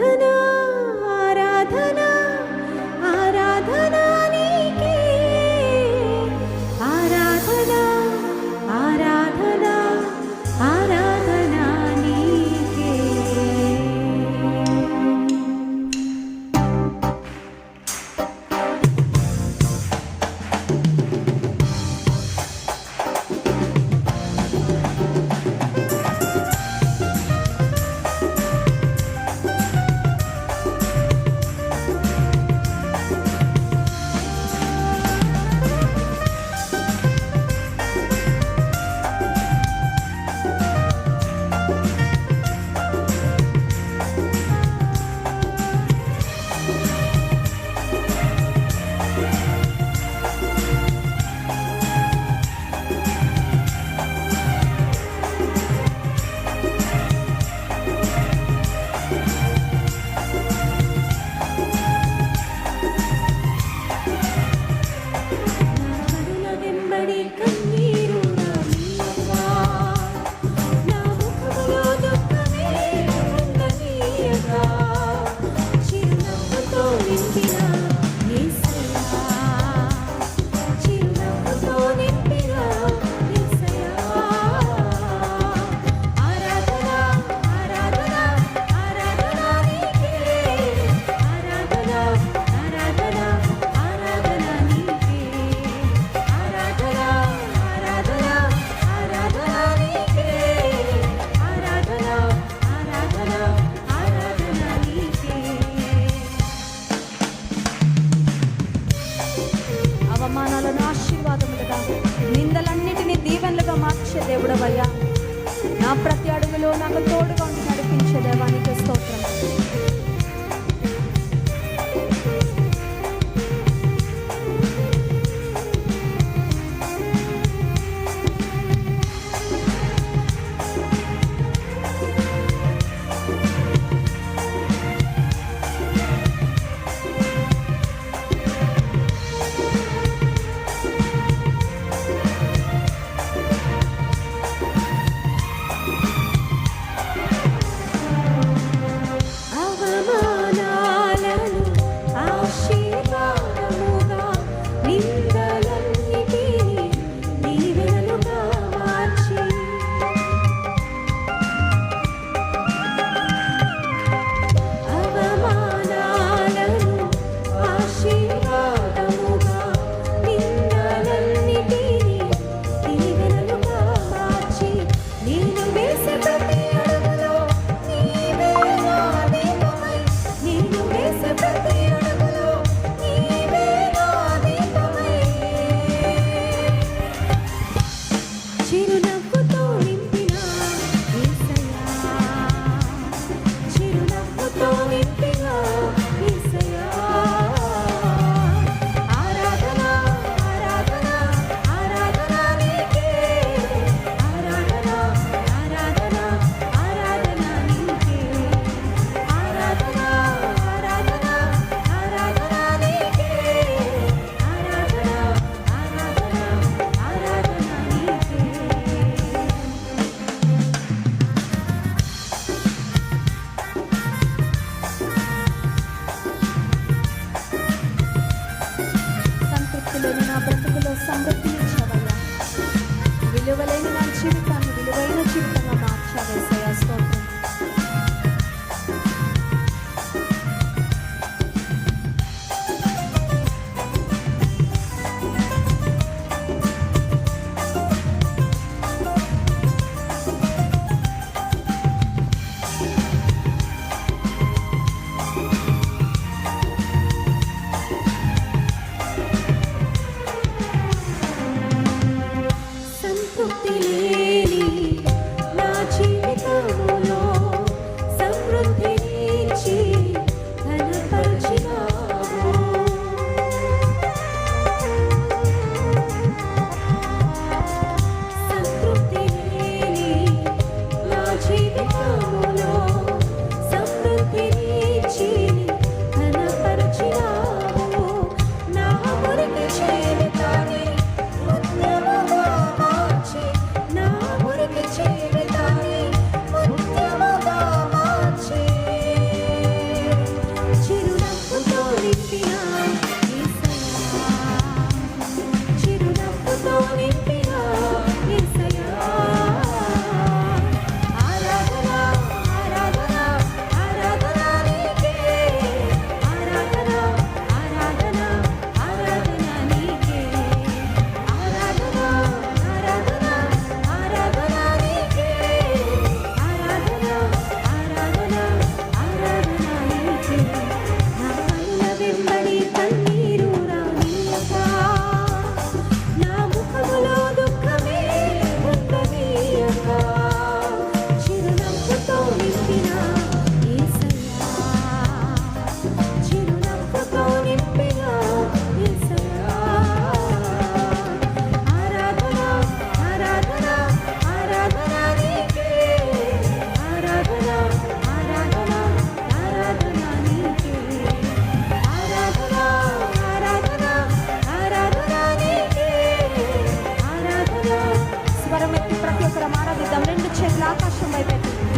साधना దేవుడవయ్యా. నా ప్రతి అడుగులో నాకు తోడు something. స్వరం ఎత్తి ప్రతి ఒక్కరం ఆరాధిద్దాం రెండు చేతుల ఆకాశం వైపెత్తి